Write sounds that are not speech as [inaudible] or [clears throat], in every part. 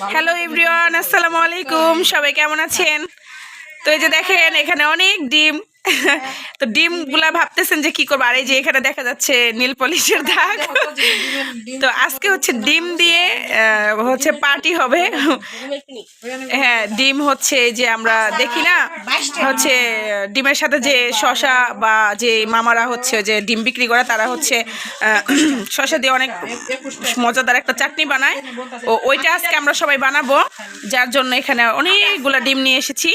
Hello everyone আসসালামু আলাইকুম। সবাই কেমন আছেন? তো এই যে দেখেন এখানে অনেক ডিম। তো ডিমগুলা ভাবতেছেন যে কি করব? আর এই যে এখানে দেখা যাচ্ছে নীল পলিশের দাগ। তো আজকে হচ্ছে ডিম দিয়ে হচ্ছে পার্টি হবে। হ্যাঁ ডিম হচ্ছে যে আমরা দেখি না হচ্ছে ডিমের সাথে যে শশা বা যে মামারা হচ্ছে যে ডিম বিক্রি করে তারা হচ্ছে শশা [clears throat] দিয়ে অনেক মজাদার একটা চাটনি বানায়। ও ওইটা আজকে আমরা সবাই বানাবো। যার জন্য এখানে অনেকগুলো ডিম নিয়ে এসেছি।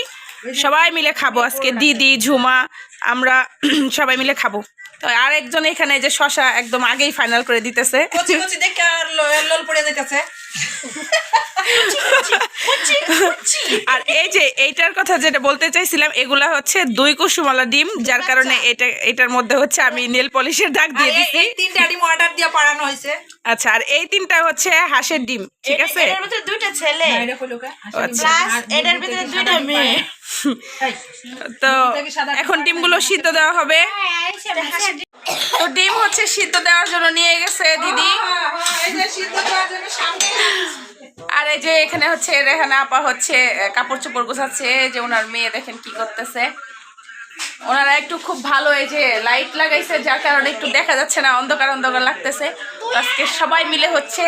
সবাই মিলে খাব আজকে দিদি ঝুমা আমরা [clears throat] সবাই মিলে খাব। তো আরেকজন এখানে যে শশা একদম আগেই ফাইনাল করে দিতেছে। কচি কচি দেখে আর আর এই যে এইটার কথা যেটা বলতে চাইছিলাম এগুলা হচ্ছে দুই কুসুমালা ডিম যার কারণে এটা এটার মধ্যে হচ্ছে আমি নেল পলিশের দাগ দিয়ে দিছি। এই তিনটা ডিম অর্ডার দিয়ে পাঠানো হয়েছে। আচ্ছা আর এই তিনটা হচ্ছে হাঁসের ডিম ঠিক আছে? এটার ভিতরে দুইটা ছেলে? আচ্ছা। এটার ভিতরে দুইটা মেয়ে। [laughs] তো এখন ডিমগুলো সিদ্ধ দেওয়া হবে। তো ডিম হচ্ছে সিদ্ধ দেওয়ার জন্য নিয়ে গেছে দিদি। আর এই যে এখানে হচ্ছে রেহানা আপা হচ্ছে কাপড় চোপড় গোছাচ্ছে। যে ওনার মেয়ে দেখেন কি করতেছে। ওনারা একটু খুব ভালো এই যে লাইট লাগাইছে, যার কারণে একটু দেখা যাচ্ছে না, অন্ধকার অন্ধকার লাগতেছে। আজকে সবাই মিলে হচ্ছে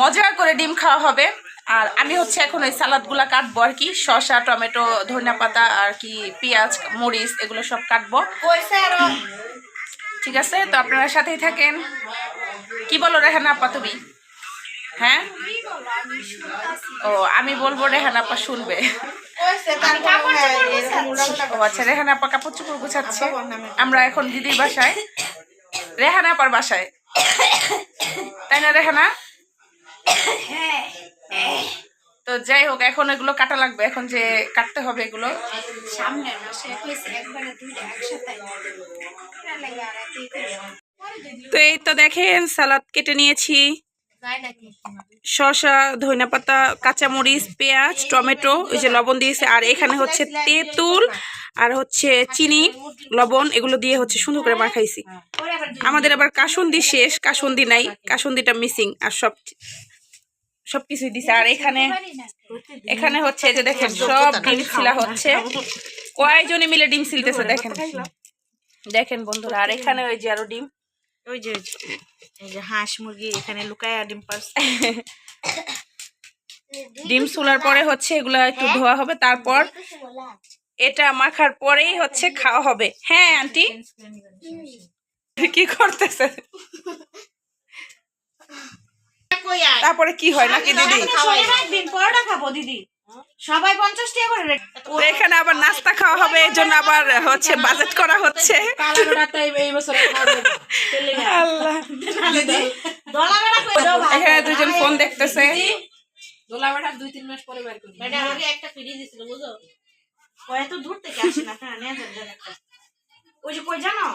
মজা করে ডিম খাওয়া হবে। আর আমি হচ্ছে এখন ওই সালাদগুলা কাটবো আর কি, শসা, টমেটো, ধনিয়া পাতা আর কি পেঁয়াজ, মরিচ, এগুলো সব কাটবো। ঠিক আছে, তো আপনারা সাথেই থাকেন। কি বলো রেহানা আপা তুমি? হ্যাঁ? ও, আমি বলব রেহানা আপা শুনবে। ও আচ্ছা রেহানা আপা কাপড় চোপড় গুছাচ্ছে। আমরা এখন দিদির বাসায়। রেহানা আপার বাসায়। তাই না রেহানা? তো যাই হোক এখন এগুলো কাটা লাগবে। এখন যে কাটতে হবে এগুলো। সামনে মাসে একবারে দুইটা একসাথে। তো এই তো দেখেন সালাদ কেটে নিয়েছি। শসা ধনিয়া পাতা কাঁচামরিচ পেঁয়াজ টমেটো ওই যে লবণ দিয়েছে। আর এখানে হচ্ছে তেঁতুল আর হচ্ছে চিনি লবণ এগুলো দিয়ে হচ্ছে সুন্দর করে মাখাইছি। আমাদের আবার কাসুন্দি শেষ কাসুন্দি নাই। কাসুন্দিটা মিসিং আর সব সব কিছুই দিছে। আর এখানে এখানে হচ্ছে এই যে দেখেন সব ডিম ছিলা হচ্ছে। কয়জনে মিলে ডিম ছিলতেছে দেখেন। দেখেন বন্ধুরা আর এখানে ওই যে আরও ডিম। ওই যে এই যে হাঁস মুরগি এখানে লুকায় ডিম পারস [laughs] ডিম চুলার পরে হচ্ছে এগুলা একটু ধোয়া হবে তারপর এটা মাখার পরেই হচ্ছে খাওয়া হবে। হ্যাঁ আন্টি? কি করতেছে [laughs] তারপরে কি হয় নাকি দিদি? একদিন পরোটা খাব দিদি। সবাই পঞ্চাশ টাকা করে এখানে আবার নাস্তা খাওয়া হবে এই জন্য আবার হচ্ছে বাজেট করা হচ্ছে। আল্লাহ। দলা বেড়া কই দাও ভাই। এখানে দুজন ফোন দেখতেছে। দুই তিন মাস পরে মানে একটা দিছিল বুঝো কয় তো দূর থেকে আসে না হ্যাঁ নিয়ে ওই যে কই জানো?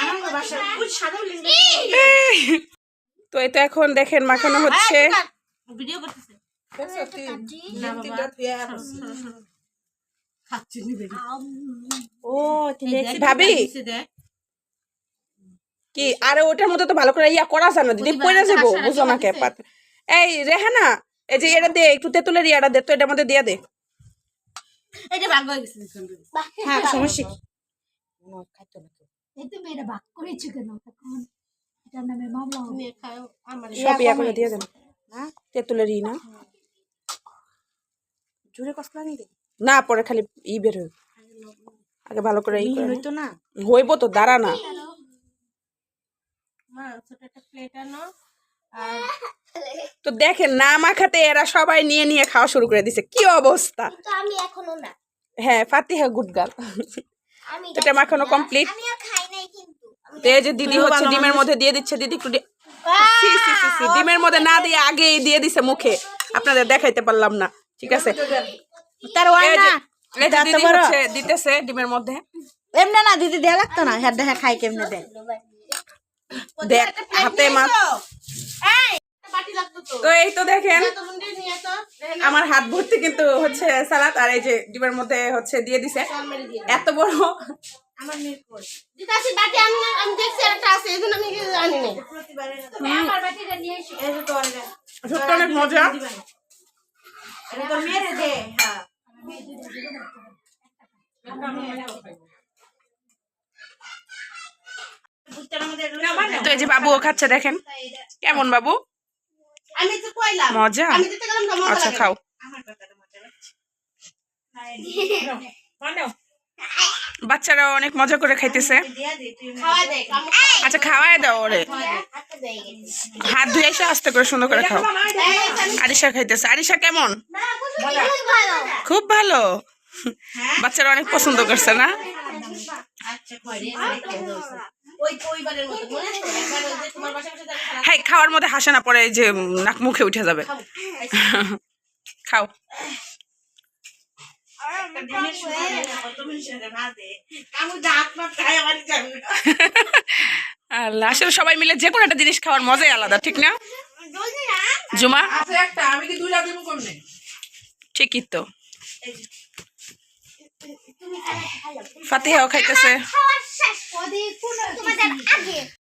আনন্দ বাসা সাদা লিঙ্গ তো এই তো এখন দেখেন মাখানো হচ্ছে। ভিডিও করতেছে। ও ভাবি। কি আরে ওটার মধ্যে তো ভালো করে ইয়া করা যায় না দিদি পড়ে যাব বুঝো না কে পাত। এই রেহানা এই যে এটা দে একটু তেঁতুলের ইয়াটা দে তো এটার মধ্যে দিয়ে দে। ভাগ হয়ে গেছে হ্যাঁ সমস্যা কি? এই তুমি এটা ভাগ করেছ কেন? তখন এটার নামে মামলা হবে সব ইয়া করে দিয়ে দেন তেঁতুলের ই না জোরে কসলা নি না পরে খালি ই বের হয় আগে ভালো করে ই করে হইতো না হইব তো দাঁড়া না মা ছোট একটা প্লেট আনো। আর তো দেখেন না মাখাতে এরা সবাই নিয়ে নিয়ে খাওয়া শুরু করে দিছে। কি অবস্থা? তো আমি এখনও না। হ্যাঁ ফাতিহা গুড গার্ল। আমি এটা মাখানো কমপ্লিট তো এই যে দিদি হচ্ছে ডিমের মধ্যে দিয়ে দিচ্ছে দিদি একটু ডিমের মধ্যে না দিয়ে আগে দিয়ে দিছে মুখে। আপনাদের দেখাইতে পারলাম না ঠিক আছে? তার দিদি হচ্ছে দিতেছে ডিমের মধ্যে। এমনি না দিদি দেয়া লাগতো না। হ্যাঁ দেখা খাই কেমনে দেয়। দেখ হাতে মাছ তো এই তো দেখেন আমার হাত ভর্তি কিন্তু হচ্ছে সালাদ আর এই যে ডিমের মধ্যে হচ্ছে দিয়ে দিছে। এত বড় আমার মেয়ে দিতাছি বাটি আমি আমি দেখছি একটা আছে এই জন্য আমি জানি না। আমার বাটিটা নিয়ে এসো। এই যে তোর সত্যি অনেক মজা। এটা তোর মেরে দে হ্যাঁ। তো এই যে বাবুও খাচ্ছে দেখেন। কেমন বাবু? আমি তো কইলাম। মজা? আমি দিতে গেলাম আচ্ছা খাও। আমার কথাটা মজা লাগছে মানো বাচ্চারা অনেক মজা করে খাইতেছে। আচ্ছা খাওয়াই দাও ওরে। হাত ধুয়ে এসে আস্তে করে সুন্দর করে খাও। আরিশা খাইতেছে। আরিশা, কেমন? খুব ভালো। বাচ্চারা অনেক পছন্দ করছে না? হ্যাঁ খাওয়ার মধ্যে হাসে না, পরে যে নাক মুখে উঠে যাবে। খাও কামু দাঁত মাত খায় আমার জানি না আল্লাহ আসলে সবাই মিলে যে কোনো একটা জিনিস খাওয়ার মজাই আলাদা ঠিক না? জুমা? একটা আমি কি দুইটা দিব কমনে? ঠিকই তো। ফাতিহাও খাইতেছে। তোমাদের আগে।